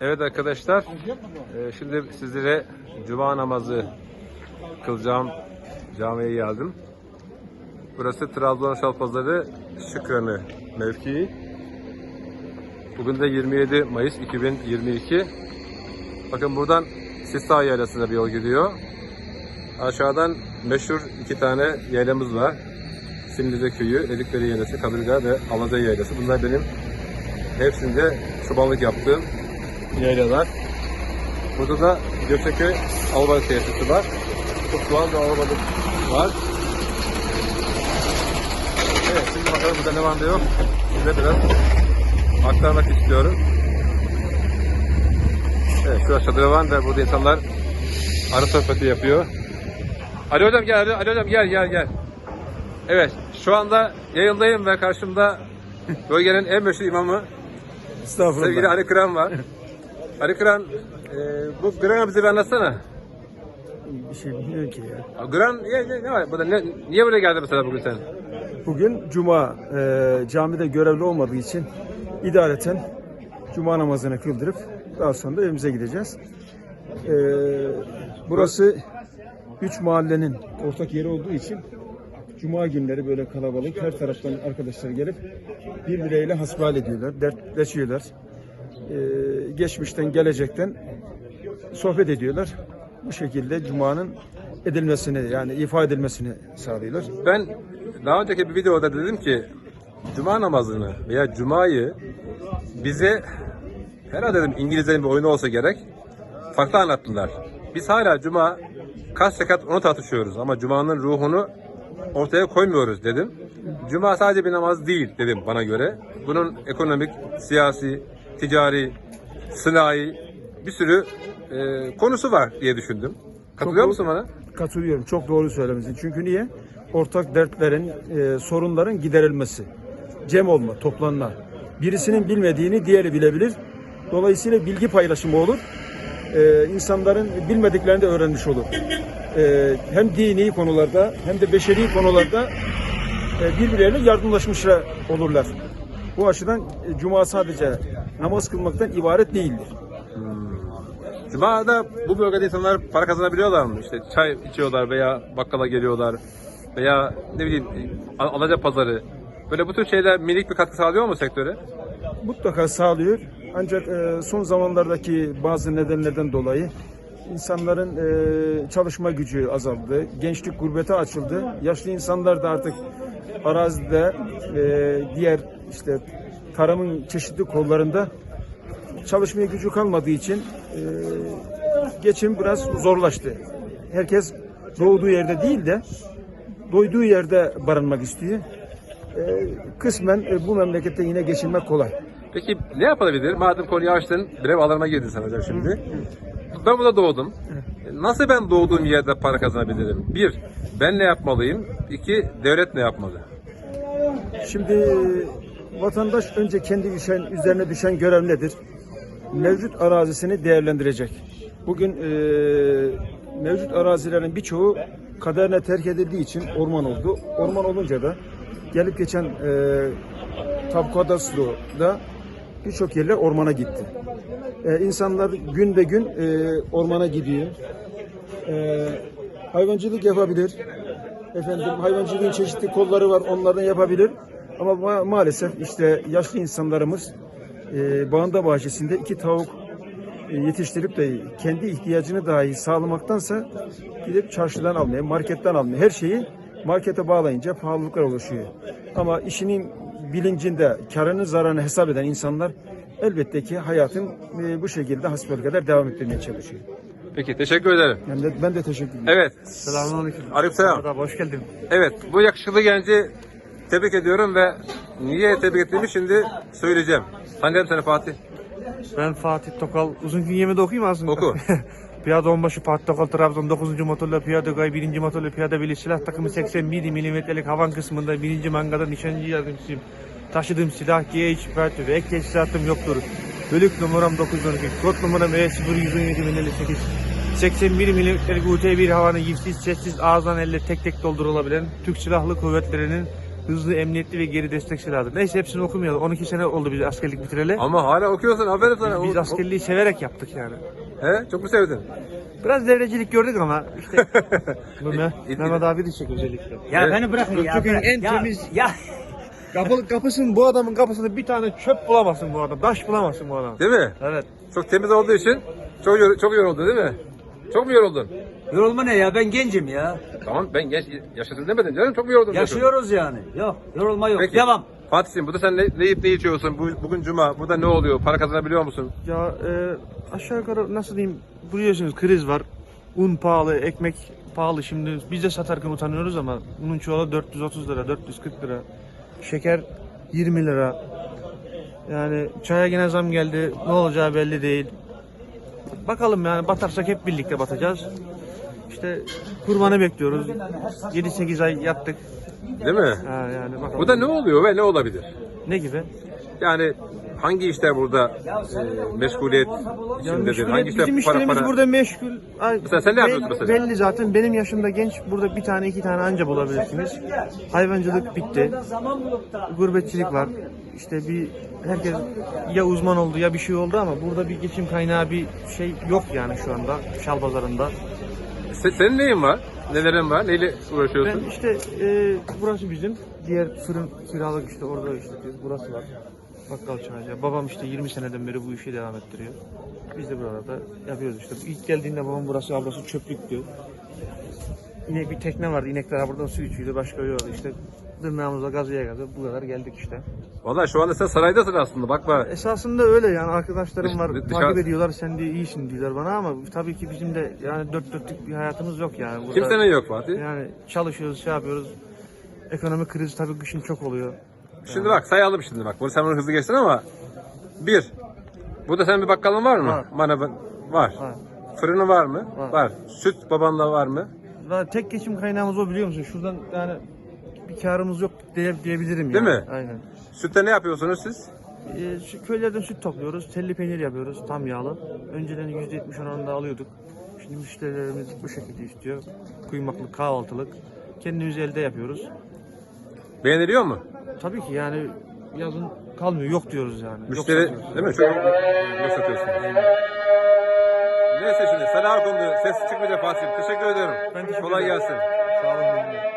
Evet arkadaşlar, e, şimdi sizlere cuma namazı kılacağım camiye geldim. Burası Trabzon Şalpazarı Şükranı mevkii. Bugün de 27 Mayıs 2022. Bakın buradan Sista Yaylası'na bir yol gidiyor. Aşağıdan meşhur iki tane yaylamız var. Simlice Köyü, Elikleri Yaylası, Kabirga ve Alaca Yaylası. Bunlar benim hepsinde çobanlık yaptığım yaylalar. Burada da Gökçeköy Albalık tesisi var. Doğal bir albalık var. Evet şimdi bakalım burada ne var ne yok. Size biraz aktarmak istiyorum. Evet şu aşağıda var ve burada insanlar arı sohbeti yapıyor. Ali hocam gel, Ali, Ali hocam gel gel gel. Evet şu anda yayındayım ve karşımda bölgenin en meşhur imamı Estağfurullah. Sevgili Ali Kıran var. Ali Kıran, e, bu Gran'ı bize bir anlatsana. Bir şey bilmiyorum ki ya. Gran, ne, ne, ne var? Burada, ne, niye buraya geldin mesela bugün sen? Bugün Cuma e, camide görevli olmadığı için idareten Cuma namazını kıldırıp daha sonra da evimize gideceğiz. E, burası üç mahallenin ortak yeri olduğu için Cuma günleri böyle kalabalık her taraftan arkadaşlar gelip birbirleriyle hasbihal ediyorlar, dertleşiyorlar. E, geçmişten, gelecekten sohbet ediyorlar. Bu şekilde Cuma'nın edilmesini yani ifa edilmesini sağlıyorlar. Ben daha önceki bir videoda dedim ki Cuma namazını veya Cuma'yı bize herhalde dedim İngilizlerin bir oyunu olsa gerek farklı anlattılar. Biz hala Cuma kaç rekat onu tartışıyoruz ama Cuma'nın ruhunu ortaya koymuyoruz dedim. Cuma sadece bir namaz değil dedim bana göre. Bunun ekonomik, siyasi, ticari, sınai bir sürü e, konusu var diye düşündüm. Katılıyor Çok- musun bana? Katılıyorum. Çok doğru söylemişsin. Çünkü niye? Ortak dertlerin, e, sorunların giderilmesi. Cem olma, toplanma. Birisinin bilmediğini diğeri bilebilir. Dolayısıyla bilgi paylaşımı olur. E, insanların bilmediklerini de öğrenmiş olur. E, hem dini konularda hem de beşeri konularda e, birbirlerine yardımlaşmışlar olurlar. Bu açıdan e, Cuma sadece namaz kılmaktan ibaret değildir. Cuma'da bu bölgede insanlar para kazanabiliyorlar mı? İşte çay içiyorlar veya bakkala geliyorlar veya ne bileyim Al- alaca pazarı. Böyle bu tür şeyler minik bir katkı sağlıyor mu sektöre? mutlaka sağlıyor. Ancak e, son zamanlardaki bazı nedenlerden dolayı insanların e, çalışma gücü azaldı. Gençlik gurbete açıldı. Yaşlı insanlar da artık arazide e, diğer işte tarımın çeşitli kollarında çalışmaya gücü kalmadığı için e, geçim biraz zorlaştı. Herkes doğduğu yerde değil de doyduğu yerde barınmak istiyor. E, kısmen e, bu memlekette yine geçinmek kolay. Peki ne yapılabilir? Madem konuyu açtın, bir ev alanıma girdin sen hocam şimdi. Ben burada doğdum. Nasıl ben doğduğum yerde para kazanabilirim? Bir, ben ne yapmalıyım? İki, devlet ne yapmalı? Şimdi e, vatandaş önce kendi düşen, üzerine düşen görev nedir? Mevcut arazisini değerlendirecek. Bugün e, mevcut arazilerin birçoğu kaderine terk edildiği için orman oldu. Orman olunca da gelip geçen e, Tapu Kadastro'da birçok yerler ormana gitti. E, insanlar gün be gün e, ormana gidiyor. E, hayvancılık yapabilir. Efendim hayvancılığın çeşitli kolları var onlardan yapabilir. Ama ma- maalesef işte yaşlı insanlarımız e, bağında bahçesinde iki tavuk e, yetiştirip de kendi ihtiyacını dahi sağlamaktansa gidip çarşıdan almaya, marketten almaya her şeyi markete bağlayınca pahalılıklar oluşuyor. Ama işinin bilincinde karını zararını hesap eden insanlar elbette ki hayatın e, bu şekilde hasbelkader devam ettirmeye çalışıyor. Peki, teşekkür ederim. Ben de, ben de teşekkür ederim. Evet, Selamünaleyküm. Aleykümselam. Merhaba, hoş geldin. Evet, bu yakışıklı genci tebrik ediyorum ve niye tebrik ettiğimi şimdi söyleyeceğim. Tanıyorum seni Fatih. Ben Fatih Tokal. Uzun gün yemede okuyayım aslında. Oku. Piyade onbaşı Fatih Tokal Trabzon 9. Motorlu Piyade Gay 1. Motorlu Piyade Birliği Silah Takımı 81 milimetrelik havan kısmında 1. mangada nişancı yardımcısıyım. Taşıdığım silah GH Pertü ve ek teçhizatım yoktur. Bölük numaram 912, kod numaram E E0117 81 milimetrelik UT1 havanın yifsiz, sessiz, ağızdan elle tek tek doldurulabilen Türk Silahlı Kuvvetleri'nin hızlı, emniyetli ve geri destek silahıdır. Neyse hepsini okumayalım. 12 sene oldu biz askerlik bitireli. Ama hala okuyorsun aferin sana. Biz O- askerliği severek yaptık yani. He? Çok mu sevdin? Biraz devrecilik gördük ama işte Mehmet abi diyecek özellikle. Ya Evet. beni bırakın ya. Türkiye'nin en ya, temiz- Ya Kapı, kapısının bu adamın kapısında bir tane çöp bulamazsın bu adam. Taş bulamazsın bu adam. Değil mi? Evet. Çok temiz olduğu için çok yor- çok yoruldu değil mi? Çok mu yoruldun? Yorulma ne ya? Ben gencim ya. Tamam ben genç yaşasın demedin canım çok mu yoruldun? Yaşıyoruz yani. Yok yorulma yok. Peki. Devam. Fatih'im burada sen ne, ne yiyip ne içiyorsun? Bu, bugün cuma. Burada ne oluyor? Para kazanabiliyor musun? Ya e, aşağı yukarı nasıl diyeyim biliyorsunuz kriz var. Un pahalı, ekmek pahalı şimdi. Biz de satarken utanıyoruz ama unun çuvalı 430 lira, 440 lira. Şeker 20 lira. Yani çaya yine zam geldi. Ne olacağı belli değil. Bakalım yani batarsak hep birlikte batacağız. İşte kurbanı bekliyoruz. 7-8 ay yattık. Değil mi? Ha, yani bakalım. Burada ne oluyor ve ne olabilir? ne gibi? Yani hangi işler burada e, meşguliyet içindedir? meşguliyet- Hangi işler bizim para işlerimiz para? burada meşgul. Ay, Mesela sen ne yapıyorsun mesela? Belli zaten benim yaşımda genç burada bir tane iki tane anca bulabilirsiniz. Hayvancılık bitti. Gurbetçilik var. İşte bir herkes ya uzman oldu ya bir şey oldu ama burada bir geçim kaynağı bir şey yok yani şu anda şal pazarında. Se- senin neyin var? Nelerin var? Neyle uğraşıyorsun? Ben işte e, burası bizim. Diğer fırın kiralık işte orada işletiyoruz. Burası var. Bakkal çaycı. Babam işte 20 seneden beri bu işi devam ettiriyor. Biz de burada yapıyoruz işte. İlk geldiğinde babam burası ablası çöplük diyor. Yine bir tekne vardı. İnekler buradan su içiyordu. Başka yok. İşte tırnağımızla gazıya gazı bu kadar geldik işte. Vallahi şu anda sen saraydasın aslında. Bakma. Esasında öyle yani arkadaşlarım var. Dış- dışarı- Takip ediyorlar. Sen de iyisin diyorlar bana ama tabii ki bizim de yani dört dörtlük bir hayatımız yok yani. Burada- Kimsenin yok Fatih. yani çalışıyoruz, şey yapıyoruz. Ekonomik kriz tabii kışın çok oluyor. Şimdi bak sayalım şimdi bak. Bunu sen bunu hızlı geçtin ama bir. Burada senin bir bakkalın var mı? Var. Manavın var. Var. Fırını var mı? Var. Süt babanla var mı? Daha tek geçim kaynağımız o biliyor musun? Şuradan yani bir karımız yok diye, diyebilirim Değil yani. mi? Aynen. Sütte ne yapıyorsunuz siz? Ee, şu köylerden süt topluyoruz. Telli peynir yapıyoruz. Tam yağlı. Önceden %70 oranında alıyorduk. Şimdi müşterilerimiz bu şekilde istiyor. Kuymaklık, kahvaltılık. Kendimiz elde yapıyoruz. Beğeniliyor mu? Tabii ki yani yazın kalmıyor. Yok diyoruz yani. Yok Müşteri satıyoruz. değil mi? Çok yok satıyorsunuz. Neyse şimdi selam kondu. Ses çıkmayacak Fatih'im. Teşekkür ediyorum. Ben teşekkür Kolay ederim. gelsin. Sağ olun.